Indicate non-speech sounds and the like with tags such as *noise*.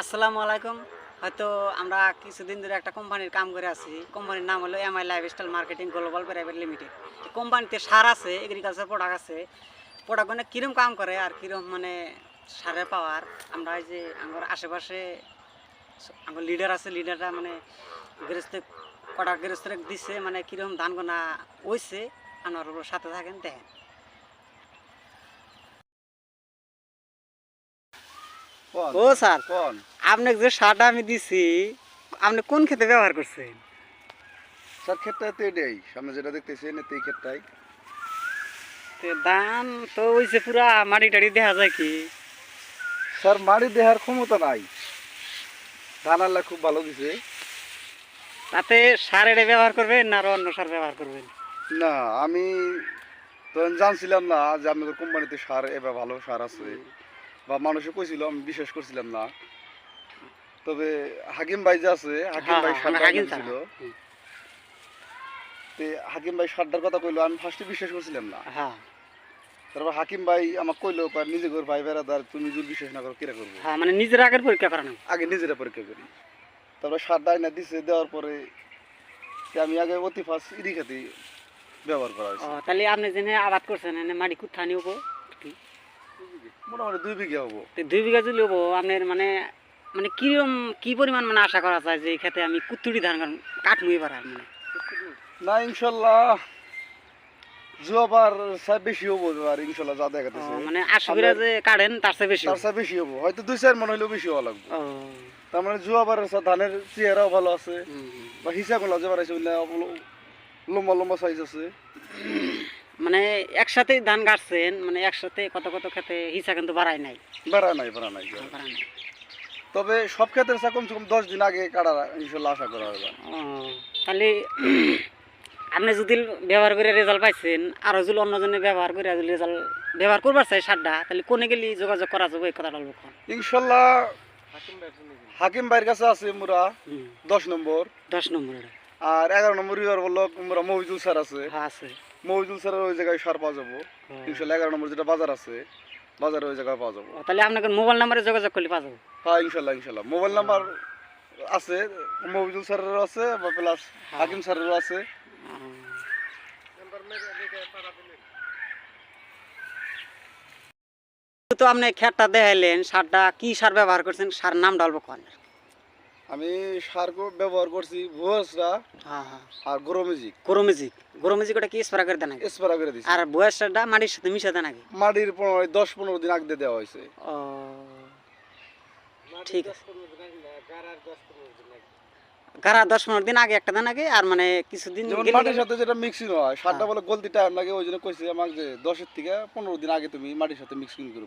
আসসালামু আলাইকুম। হয়তো আমরা কিছুদিন ধরে একটা কোম্পানির কাম করে আছি। কোম্পানির নাম হলো MI lifestyle marketing global private limited কোম্পানিতে সার আছে এগ্রিকালচার প্রোডাক্ট আছে। প্রোডাক্ট মানে কীরকম কাম করে আর কীরকম মানে সারের পাওয়ার আমরা এই যে আমার আশেপাশে আমার লিডার আছে লিডাররা মানে গৃহস্থ কটা গৃহস্থ দিচ্ছে মানে কীরকম ধান গোনা হইছে আমার ওর সাথে থাকেন, দেখেন। ও স্যার কোন? আপনাকে যে সারটা আমি দিছি আপনি কোন ক্ষেত্রে ব্যবহার করছেন? স্যার ক্ষেতটা তো এটাই। সামনে যেটা দেখতেছেন এই ক্ষেতটাই। ধান তো হইছে পুরা মাটি টাড়ি দেখা যায় কি? স্যার মাড়ি দেহার ক্ষমতা নাই। ধান আল্লাহ খুব ভালো দিছে। তাতে সার এটা ব্যবহার করবেন না আরও অন্য সার ব্যবহার করবেন? না আমি ধরেন জানছিলাম না যে আপনাদের কোম্পানিতে সার এবার ভালো সার আছে। বা মানুষে কইছিল আমি বিশ্বাস করছিলাম না। তবে হাকিম ভাই যে আছে হাকিম ভাই হ্যাঁ, হ্যাঁ, হাকিম। ছিল। হাকিম ভাই সারটার কথা কইলো আমি ফার্স্টে বিশ্বাস করছিলাম না। হ্যাঁ। তারপর হাকিম ভাই আমাকে কইলো নিজে করে ভাই বেড়াদার তুমি যদি বিশ্বাস না করো কিরা করব? হ্যাঁ মানে নিজের আগের পরীক্ষা করানো। আগে নিজেরা পরীক্ষা করি। তারপরে সার ডাইনা দিছে দেওয়ার পরে যে আমি আগে অতি ফার্স্ট ইরি খেতে ব্যবহার করা হয়েছে। তাহলে আপনি যেনে আবাদ করছেন মাটি কুত্থা নিব মোটামুটি দুই বিঘা হব। দুই বিঘা যদি হব আপনার মানে মানে কিরম কি পরিমাণ মানে আশা করা যায় যে এই ক্ষেত্রে আমি কুত্তুরি ধান কাটমু এবার আর মানে? না ইনশাল্লাহ জুয়াবার সাহেব বেশি হব আর ইনশাল্লাহ যা দেখাতেছে মানে আশা যে কাটেন তার চেয়ে বেশি তার সাহেব বেশি হব। হয়তো দুই চার মনে হইলেও বেশি হওয়া লাগবে। তার মানে জুয়াবারের সাথে ধানের চেহারাও ভালো আছে। বা হিসাবগুলো যে বাড়াইছে লম্বা লম্বা সাইজ আছে। মানে একসাথে ধান কাটছেন মানে একসাথে কত কত খেতে হিসা কিন্তু বাড়ায় নাই। বেড়া নাই বেড়া নাই বাড়ায় নাই। তবে সব ক্ষেত্রে চা কমসে কম দশ দিন আগে কাটা ইনশাল্লাহ আশা করা হবে। তাহলে *clears throat* আপনি যদি ব্যবহার করে রেজাল্ট পাইছেন আর যদি অন্যজনে ব্যবহার করে যদি রেজাল্ট ব্যবহার করবার চাই সারটা তাহলে কোনে গেলে যোগাযোগ করা যাবে এই কথাটা বলব। ইনশাল্লাহ হাকিম ভাইয়ের কাছে আছে মোরা দশ নম্বর। দশ নম্বর। আর এগারো নম্বর রিভার বলল মোরা মহিজুল স্যার আছে। হ্যাঁ আছে। মহিজুল স্যারের ওই জায়গায় সার পাওয়া যাব। ও, ইনশাল্লাহ এগারো নম্বর যেটা বাজার আছে বাজারে ওই জায়গায় পাওয়া যাব। তাহলে আপনাকে মোবাইল নাম্বারে যোগাযোগ করলে পাওয়া যাবে। হ্যাঁ ইনশাল্লাহ ইনশাল্লাহ। মোবাইল নাম্বার আছে মহিজুল স্যারেরও আছে বা প্লাস হাকিম স্যারেরও আছে। তো আপনি খেতটা দেখাইলেন সারটা কি সার ব্যবহার করছেন? সার নাম ডালবো কোন। আমি সার ব্যবহার করছি ভুয়াসরা হ্যাঁ হ্যাঁ। আর গরমেজিক গরমেজিক গরমেজিক ওটা কি স্প্রে করে দেন স্প্রে করে দিছি। আর মাটির সাথে মিশে দেন নাকি মাটির পনেরো দশ পনেরো দিন আগে দেওয়া হয়েছে। ও ঠিক আছে। গাড়া দশ পনেরো দিন আগে একটা দেন আগে আর মানে কিছুদিন মাটির সাথে যেটা মিক্সিং হয় সারটা হ্যাঁ। বলে গলতি টাইম লাগে ওই জন্য কইছে আমাকে যে দশের থেকে পনেরো দিন আগে তুমি মাটির সাথে মিক্সিং করবে।